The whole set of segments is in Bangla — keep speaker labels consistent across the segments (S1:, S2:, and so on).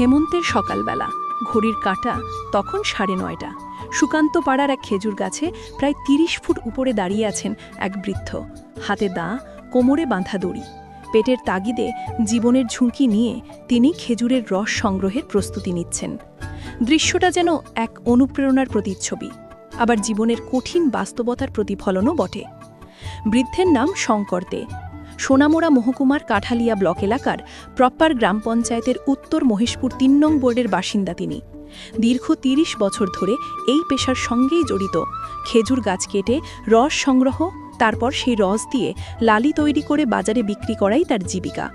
S1: হেমন্তের সকালবেলা। ঘড়ির কাঁটা তখন সাড়ে নয়টা। সুকান্ত পাড়ার এক খেজুর গাছে প্রায় তিরিশ ফুট উপরে দাঁড়িয়ে আছেন এক বৃদ্ধ। হাতে দা, কোমরে বাঁধা দড়ি। পেটের তাগিদে জীবনের ঝুঁকি নিয়ে তিনি খেজুরের রস সংগ্রহের প্রস্তুতি নিচ্ছেন। দৃশ্যটা যেন এক অনুপ্রেরণার প্রতিচ্ছবি। আবার জীবনের কঠিন বাস্তবতার প্রতিফলনও বটে। বৃদ্ধের নাম শঙ্কর দে। সোনামোড়া মহকুমার কাঠালিয়া ব্লক এলাকার প্রপার গ্রাম পঞ্চায়েতের উত্তর মহেশপুর তিন নং বোর্ডের বাসিন্দা তিনি। দীর্ঘ তিরিশ বছর ধরে এই পেশার সঙ্গেই জড়িত। খেজুর গাছ কেটে রস সংগ্রহ, তারপর সেই রস দিয়ে লালি তৈরি করে বাজারে বিক্রি করাই তার জীবিকা।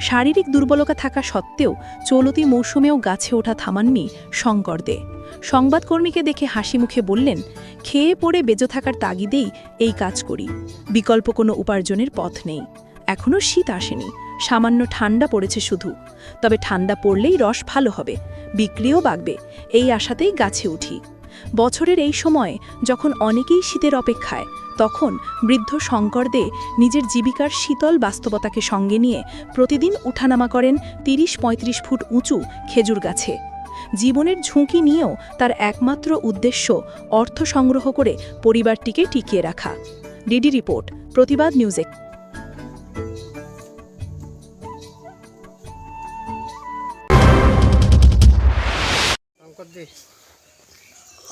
S1: শারীরিক দুর্বলতা থাকা সত্ত্বেও চলতি মৌসুমেও গাছে ওঠা থামাননি শঙ্কর দে। সংবাদকর্মীকে দেখে হাসি মুখে বললেন, খেয়ে পড়ে বেঁচে থাকার তাগিদেই এই কাজ করি। বিকল্প কোনো উপার্জনের পথ নেই। এখনও শীত আসেনি। সামান্য ঠান্ডা পড়েছে শুধু। তবে ঠান্ডা পড়লেই রস ভালো হবে। বিক্রিও বাগবে। এই আশাতেই গাছে উঠি। বছরের এই সময় যখন অনেকেই শীতের অপেক্ষায়, তখন বৃদ্ধ শঙ্কর দে নিজের জীবিকার শীতল বাস্তবতাকে সঙ্গে নিয়ে প্রতিদিন উঠানামা করেন তিরিশ পঁয়ত্রিশ ফুট উঁচু খেজুর গাছে। জীবনের ঝুঁকি নিয়েও তার একমাত্র উদ্দেশ্য অর্থ সংগ্রহ করে পরিবারটিকে টিকিয়ে রাখা। ডিডি রিপোর্ট, প্রতিবাদ নিউজে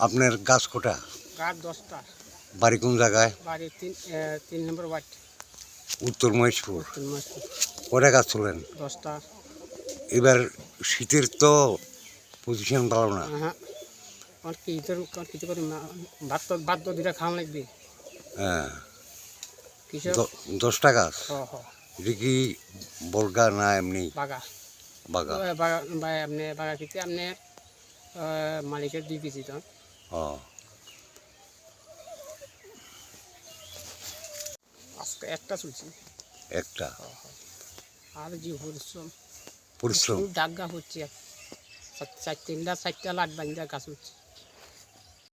S2: আপনার গাছ কোটা?
S3: গাছ দশটা।
S2: বাড়ি কোন জায়গায়?
S3: বাড়ি তিন তিন নম্বর ওয়ার্ড।
S2: উত্তর মহেশপুর। কটা গাছ তোলেন?
S3: দশটা।
S2: এবার শীতের তো পজিশন ভালো না।
S3: হ্যাঁ আর কি তোর আর কিছু করি না। ভাত তো ভাত তো দুটা খাওয়া লাগবে।
S2: হ্যাঁ। দশটা গাছ? এটা কি বলগা না এমনি?
S3: বাগা।
S2: বাগা।
S3: বাগা আপনি বাগা খেতে আপনি মালিকের দুই কেজি তো
S2: ও
S3: আজকে একটা চলছে।
S2: একটা?
S3: আর যে পরিশ্রম।
S2: পরিশ্রম?
S3: ডাগ্গা হচ্ছে চার তিনটা চারটা লাট বান্ধা গাছ হচ্ছে।